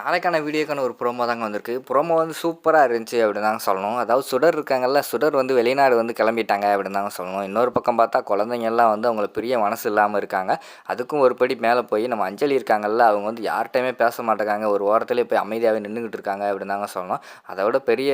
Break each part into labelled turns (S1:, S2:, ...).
S1: நாளைக்கான வீடியோக்கான ஒரு ப்ரோமோ தாங்க வந்திருக்கு. ப்ரோமோ வந்து சூப்பராக இருந்துச்சு அப்படின்னு தாங்க சொல்லணும். அதாவது சுடர் இருக்காங்கல்ல சுடர் வந்து வெளிநாடு வந்து கிளம்பிட்டாங்க அப்படின்னு தாங்க சொல்லணும். இன்னொரு பக்கம் பார்த்தா குழந்தைங்கள்லாம் வந்து அவங்களுக்கு பெரிய மனசு இல்லாமல் இருக்காங்க. அதுக்கும் ஒரு படி மேலே போய் நம்ம அஞ்சலி இருக்காங்கல்ல அவங்க வந்து யார்கிட்டையுமே பேச மாட்டேங்காங்க. ஒரு ஓரத்துலேயே போய் அமைதியாகவே நின்றுக்கிட்டு இருக்காங்க அப்படின்னு தாங்க சொல்லணும். அதை விட பெரிய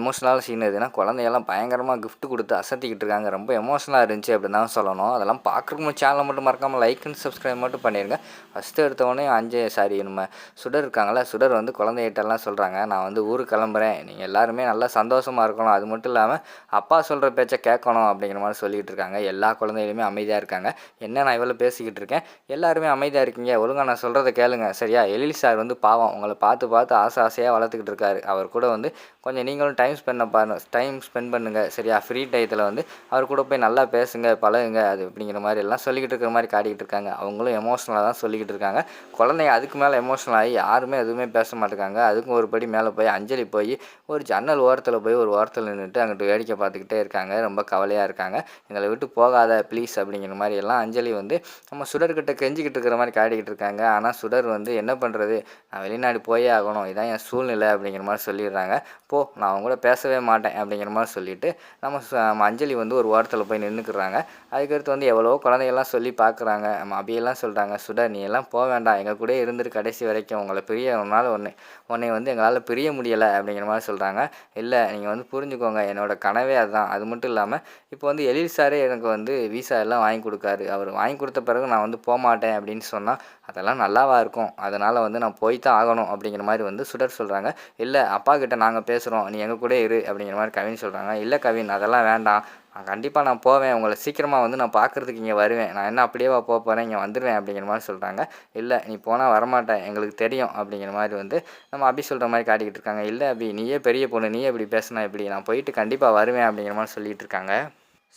S1: எமோஷனலான சீன் எதுனா குழந்தையெல்லாம் பயங்கரமாக கிஃப்ட் கொடுத்து அசத்திக்கிட்டு இருக்காங்க. ரொம்ப எமோஷனலாக இருந்துச்சு அப்படின்னு தாங்க சொல்லணும். அதெல்லாம் பார்க்குறவங்க சேனலை மட்டும் மறக்காமல் லைக் அண்ட் சப்ஸ்கிரைப் மட்டும் பண்ணிடுங்க ஃபஸ்ட்டு எடுத்தவொடனே அஞ்சு சாரி நம்ம சுடர் இருக்காங்க அதனால் சுடர் வந்து குழந்தைகிட்டலாம் சொல்கிறாங்க நான் வந்து ஊருக்கு கிளம்புறேன். நீங்கள் எல்லாருமே நல்லா சந்தோஷமாக இருக்கணும். அது மட்டும் இல்லாமல் அப்பா சொல்கிற பேச்சை கேட்கணும் அப்படிங்கிற மாதிரி சொல்லிகிட்டு இருக்காங்க. எல்லா குழந்தைகளுமே அமைதியாக இருக்காங்க. என்ன நான் இவ்வளோ பேசிக்கிட்டு இருக்கேன்? எல்லாருமே அமைதியாக இருக்கீங்க. ஒழுங்காக நான் சொல்கிறத கேளுங்க. சரியா? எழில் சார் வந்து பாவம். உங்களை பார்த்து பார்த்து ஆசை ஆசையாக வளர்த்துக்கிட்டு இருக்காரு. அவர் கூட வந்து கொஞ்சம் நீங்களும் டைம் ஸ்பெண்ட் பண்ண டைம் ஸ்பெண்ட் பண்ணுங்கள் சரியா? ஃப்ரீ டயத்தில் வந்து அவர் கூட போய் நல்லா பேசுங்க பழகுங்க. அது அப்படிங்கிற மாதிரி எல்லாம் சொல்லிக்கிட்டு இருக்கிற மாதிரி காட்டிக்கிட்டு இருக்காங்க. அவங்களும் எமோஷனலாக தான் சொல்லிக்கிட்டு இருக்காங்க. குழந்தைங்க அதுக்கு மேலே எமோஷனல் ஆகி யாருமே எதுவுமே பேச மாட்டேங்காங்க. அதுக்கும் ஒரு படி மேலே போய் அஞ்சலி போய் ஒரு ஜன்னல் ஓரத்தில் போய் ஒரு ஓரத்தில் நின்றுட்டு அங்கிட்டு வேடிக்கை பார்த்துக்கிட்டே இருக்காங்க. ரொம்ப கவலையாக இருக்காங்க. எங்களை விட்டு போகாத ப்ளீஸ் அப்படிங்கிற மாதிரி எல்லாம் அஞ்சலி வந்து நம்ம சுடர்கிட்ட கெஞ்சிக்கிட்டு இருக்கிற மாதிரி காட்டிக்கிட்டு இருக்காங்க. ஆனால் சுடர் வந்து என்ன பண்ணுறது நான் வெளிநாடு போயே ஆகணும். இதான் என் சூழ்நிலை அப்படிங்கிற மாதிரி சொல்லிடுறாங்க. போ நான் அவங்க கூட பேசவே மாட்டேன் அப்படிங்கிற மாதிரி சொல்லிட்டு நம்ம நம்ம அஞ்சலி வந்து ஒரு ஓரத்தில் போய் நின்றுக்கிறாங்க அதுக்கடுத்து வந்து எவ்வளோ குழந்தைகள்லாம் சொல்லி பார்க்குறாங்க. நம்ம அபியெல்லாம் சொல்கிறாங்க சுடர் நீ எல்லாம் போக வேண்டாம். எங்கள் கூடயே இருந்துட்டு கடைசி வரைக்கும். உங்களை பெரிய உன்னால் ஒன்று உன்னை வந்து எங்களால் பிரிய முடியலை அப்படிங்கிற மாதிரி சொல்கிறாங்க இல்லை நீங்கள் வந்து புரிஞ்சுக்கோங்க என்னோட கனவே அதுதான். அது மட்டும் இல்லாமல் இப்போ வந்து எழில் சாரே எனக்கு வந்து விசா எல்லாம் வாங்கி கொடுக்காரு. அவர் வாங்கி கொடுத்த பிறகு நான் வந்து போக மாட்டேன் அப்படின்னு சொன்னால் அதெல்லாம் நல்லாவா இருக்கும். அதனால் வந்து நான் போய் தான் ஆகணும் அப்படிங்கிற மாதிரி வந்து சுடர் சொல்கிறாங்க இல்லை அப்பா கிட்ட நாங்கள் பேசுகிறோம் நீ எங்கள் கூட இரு அப்படிங்கிற மாதிரி கவின் சொல்கிறாங்க இல்லை கவின் அதெல்லாம் வேண்டாம். கண்டிப்பாக நான் போவேன். உங்களை சீக்கிரமாக வந்து நான் பார்க்குறதுக்கு இங்கே வருவேன். நான் என்ன அப்படியேவா போக போகிறேன் இங்கே வந்துடுவேன் அப்படிங்கிற மாதிரி சொல்கிறாங்க இல்லை நீ போனால் வரமாட்டேன். எங்களுக்கு தெரியும் அப்படிங்கிற மாதிரி வந்து நம்ம அபி சொல்கிற மாதிரி காட்டிக்கிட்டு இருக்காங்க. இல்லை அபி நீயே பெரிய பொண்ணு. நீயே இப்படி பேசினா இப்படி நான் போயிட்டு கண்டிப்பாக வருவேன் அப்படிங்கிற மாதிரி சொல்லிகிட்டு இருக்காங்க.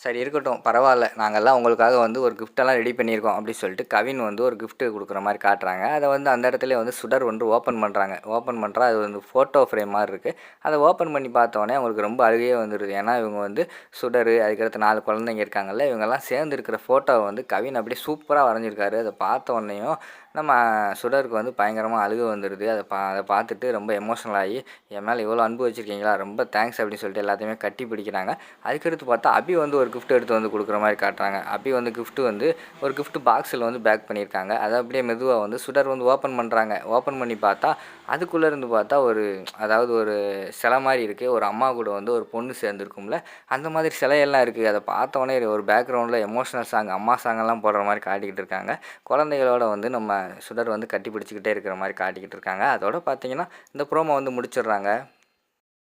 S1: சரி இருக்கட்டும். பரவாயில்ல நாங்கள்லாம் உங்களுக்காக வந்து ஒரு கிஃப்டெல்லாம் ரெடி பண்ணியிருக்கோம் அப்படின்னு சொல்லிட்டு கவின் வந்து ஒரு கிஃப்ட்டு கொடுக்குற மாதிரி காட்டுறாங்க. அதை வந்து அந்த இடத்துல வந்து சுடர் வந்து ஓப்பன் பண்ணுறாங்க ஓப்பன் பண்ணுறா அது வந்து ஃபோட்டோ ஃப்ரேம் மாதிரி இருக்குது அதை ஓப்பன் பண்ணி பார்த்தோன்னே அவங்களுக்கு ரொம்ப அழுகையே வந்துடுது ஏன்னா இவங்க வந்து சுடர் அதுக்கடுத்து நாலு குழந்தைங்க இருக்காங்கல்ல இவங்கெல்லாம் சேர்ந்து இருக்கிற ஃபோட்டோவை வந்து கவின் அப்படியே சூப்பராக வரைஞ்சிருக்காரு. அதை பார்த்த உடனேயும் நம்ம சுடருக்கு வந்து பயங்கரமாக அழுக வந்துடுது அதை பா அதை பார்த்துட்டு ரொம்ப எமோஷனல் ஆகி என் மேலே இவ்வளோ அன்பு வச்சுருக்கீங்களா? ரொம்ப தேங்க்ஸ் அப்படின்னு சொல்லிட்டு எல்லாத்தையுமே கட்டி பிடிக்கிறாங்க. அதுக்கடுத்து பார்த்தா அபி வந்து ஒரு ஒரு கிஃப்ட் எடுத்து வந்து கொடுக்குற மாதிரி காட்டுறாங்க. அபி வந்து கிஃப்ட் வந்து ஒரு கிஃப்ட் பாக்ஸில் வந்து பேக் பண்ணியிருக்காங்க. அதை அப்படியே மெதுவாக வந்து சுடர் வந்து ஓப்பன் பண்ணுறாங்க ஓப்பன் பண்ணி பார்த்தா அதுக்குள்ளே இருந்து பார்த்தா ஒரு அதாவது ஒரு சிலை மாதிரி இருக்குது ஒரு அம்மா கூட வந்து ஒரு பொண்ணு சேர்ந்துருக்கும்ல. அந்த மாதிரி சிலையெல்லாம் இருக்குது அதை பார்த்தோன்னே ஒரு பேக்ரவுண்டில் எமோஷனல் சாங் அம்மா சாங்கெல்லாம் போடுற மாதிரி காட்டிக்கிட்டு இருக்காங்க. குழந்தைகளோட வந்து நம்ம சுடர் வந்து கட்டி பிடிச்சிக்கிட்டே இருக்கிற மாதிரி காட்டிக்கிட்டு இருக்காங்க. அதோட பார்த்தீங்கன்னா இந்த ப்ரோமோ வந்து முடிச்சிடுறாங்க.